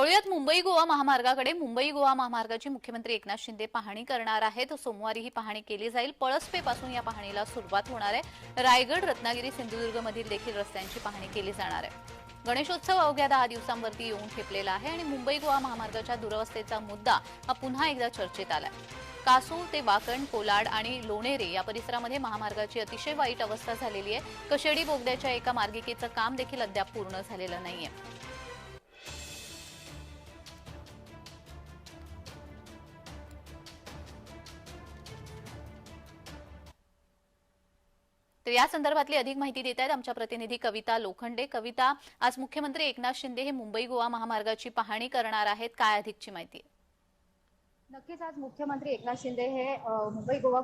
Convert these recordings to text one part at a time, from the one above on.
वळूयात मुंबई गोवा महामार्गाकडे. मुंबई गोवा महामार्गाची मुख्यमंत्री एकनाथ शिंदे पाहणी करणार आहेत. सोमवारी ही पाहणी केली जाईल. पळसपे पासून या पाहणीला सुरुवात होणार आहे. रायगड रत्नागिरी सिंधुदुर्ग मधील देखील रस्त्यांची पाहणी केली जाणार आहे. गणेशोत्सव अवघ्या दहा दिवसांवरती येऊन ठेपलेला आहे आणि मुंबई गोवा महामार्गाच्या दुरवस्थेचा मुद्दा हा पुन्हा एकदा चर्चेत आलाय. कासू ते वाकण कोलाड आणि लोणेरे या परिसरामध्ये महामार्गाची अतिशय वाईट अवस्था झालेली आहे. कशेडी बोगद्याच्या एका मार्गिकेचं काम देखील अद्याप पूर्ण झालेलं नाहीये. तर या संदर्भातली अधिक माहिती देत आहेत आमच्या प्रतिनिधी कविता लोखंडे. कविता आज मुख्यमंत्री एकनाथ शिंदे हे मुंबई गोवा महामार्गाची पाहणी करणार आहेत. काय अधिकची माहिती? नक्कीच आज मुख्यमंत्री एकनाथ शिंदे हे मुंबई गोवा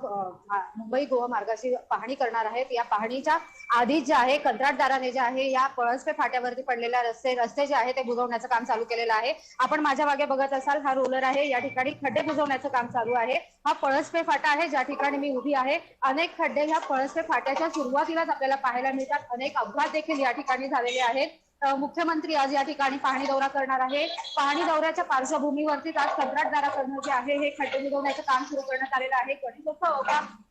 मुंबई गोवा मार्गाची पाहणी करणार आहेत. या पाहणीच्या आधीच जे आहे कंत्राटदाराने जे आहे या पळसपे फाट्यावरती पडलेल्या रस्ते रस्ते जे आहे ते बुजवण्याचं काम चालू केलेलं आहे. आपण माझ्या मागे बघत असाल हा रोलर आहे. या ठिकाणी खड्डे बुजवण्याचं काम चालू आहे. हा पळसपे फाटा आहे ज्या ठिकाणी मी उभी आहे. अनेक खड्डे ह्या पळसपे फाट्याच्या सुरुवातीलाच आपल्याला पाहायला मिळतात. अनेक अपघात देखील या ठिकाणी झालेले आहेत. मुख्यमंत्री आज या ठिकाणी पाहणी दौरा करणार आहे. पाहणी दौऱ्याच्या पार्श्वभूमीवरतीच आज कंत्राटदाराकडनं जे आहे हे खड्डे निघवण्याचं काम सुरू करण्यात आलेलं आहे. गणेशोत्सव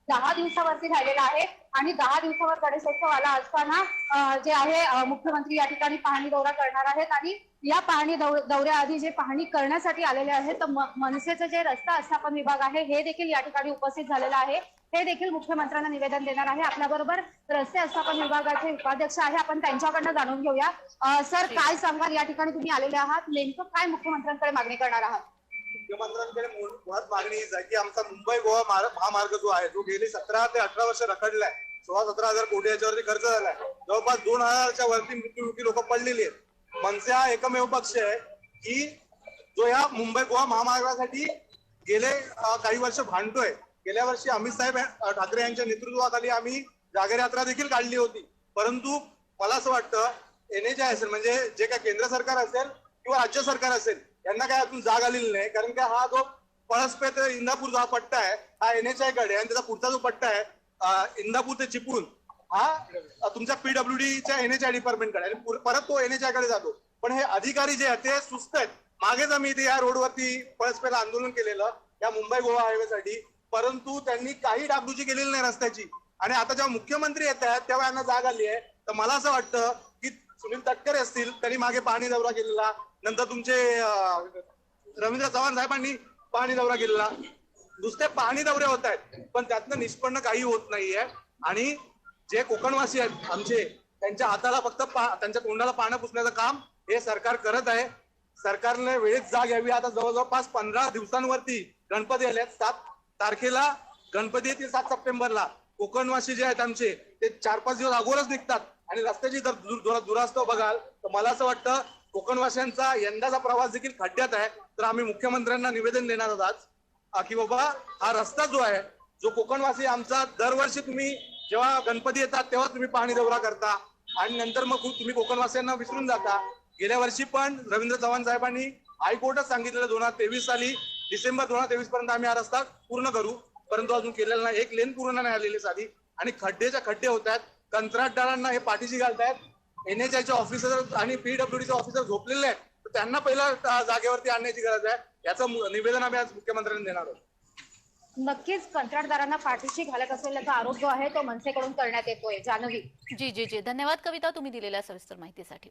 दहा दिवसावरती राहिलेला आहे आणि दहा दिवसावर गणेशोत्सव आला असताना जे आहे मुख्यमंत्री या ठिकाणी पाहणी दौरा करणार आहेत आणि या पाहणी दौऱ्याआधी जे पाहणी करण्यासाठी आलेले आहेत तर मनसेचं जे रस्ता आस्थापन विभाग आहे हे देखील या ठिकाणी उपस्थित झालेलं आहे. हे देखील मुख्यमंत्र्यांना निवेदन देणार आहे. आपल्या बरोबर रस्ते आस्थापन विभागाचे उपाध्यक्ष आहे. आपण त्यांच्याकडनं जाणून घेऊया. सर काय सांगाल? या ठिकाणी तुम्ही आलेले आहात. नेमकं काय मुख्यमंत्र्यांकडे मागणी करणार आहात? मुख्यमंत्र्यांकडे मुळात मागणी हीच आहे की आमचा मुंबई गोवा मार- महामार्ग जो आहे तो गेली सतरा ते अठरा वर्ष रखडलाय सोळा सतरा हजार कोटी याच्यावरती खर्च झालाय. जवळपास दोन हजारच्या वरती मृत्युमुखी लोक पडलेली आहेत. मनसे हा एकमेव पक्ष आहे की जो या मुंबई गोवा महामार्गासाठी गेले काही वर्ष भांडतोय. गेल्या वर्षी अमित साहेब ठाकरे यांच्या नेतृत्वाखाली आम्ही जागर यात्रा देखील काढली होती. परंतु मला असं वाटतं एन एच असेल म्हणजे जे काय केंद्र सरकार असेल किंवा राज्य सरकार असेल यांना काय अजून जाग आलेली नाही. कारण का हा जो पळसपे ते इंदापूर जो हा पट्टा आहे हा एन एच आयकडे आणि त्याचा पुढचा जो पट्टा आहे इंदापूर ते चिपळूण हा अं, तुमच्या पीडब्ल्यूडीच्या एन एच आय डिपार्टमेंटकडे आणि परत तो एन एच आयकडे जातो. पण हे अधिकारी जे आहेत ते सुस्त आहेत. मागेच आम्ही इथे या रोडवरती पळसपेला आंदोलन केलेलं या मुंबई गोवा हायवेसाठी परंतु त्यांनी काही डागडुजी केलेली नाही रस्त्याची. आणि आता जेव्हा मुख्यमंत्री येत आहेत तेव्हा यांना जाग आली आहे. तर मला असं वाटतं की सुनील तटकरे असतील त्यांनी मागे पाहणी दौरा केलेला. नंतर तुमचे रवींद्र चव्हाण साहेबांनी पाहणी दौरा केलेला. नुसते पाहणी दौरे होत आहेत पण त्यातनं निष्पन्न काही होत नाहीये. आणि जे कोकणवासी आहेत आमचे त्यांच्या हाताला फक्त त्यांच्या तोंडाला पानं पुसण्याचं काम हे सरकार करत आहे. सरकारने वेळेत जाग यावी. आता जवळजवळ पाच पंधरा दिवसांवरती गणपती आले आहेत सात तारखेला गणपती येतील सात सप्टेंबरला. कोकणवासी जे आहेत आमचे ते चार पाच दिवस अगोदरच निघतात. आणि रस्त्याची जर दुरास्त बघाल तर मला असं वाटतं कोकणवासियांचा यंदाचा प्रवास देखील खड्ड्यात आहे. तर आम्ही मुख्यमंत्र्यांना निवेदन देणार आहोत आज की बाबा हा रस्ता जो आहे जो कोकणवासी आमचा दरवर्षी तुम्ही जेव्हा गणपती येतात तेव्हा तुम्ही पाहणी दौरा करता. आणि नंतर मग तुम्ही कोकणवासियांना विसरून जाता. गेल्या वर्षी पण रवींद्र चव्हाण साहेबांनी हायकोर्टात सांगितलेलं दोन हजार तेवीस साली डिसेंबर दोन हजार तेवीस पर्यंत आम्ही हा रस्ता पूर्ण करू. परंतु अजून केलेला नाही. एक लेन पूर्ण नाही आलेली साधी. आणि खड्डेच्या खड्डे होत आहेत. कंत्राटदारांना हे पाठीशी घालतायत एनएचआयचे ऑफिसर आणि पीडब्ल्यूडीचे ऑफिसर झोपलेले आहेत. तर त्यांना पहिला जागेवरती आणण्याची गरज आहे. याचं निवेदन आम्ही आज मुख्यमंत्र्यांना देणार आहोत. नक्कीच कंत्राटदारांना पाठीशी घालत असलेल्याचा आरोप जो आहे तो मनसेकडून करण्यात येतोय. जानवी. जी जी जी. धन्यवाद कविता तुम्ही दिलेल्या सविस्तर माहितीसाठी.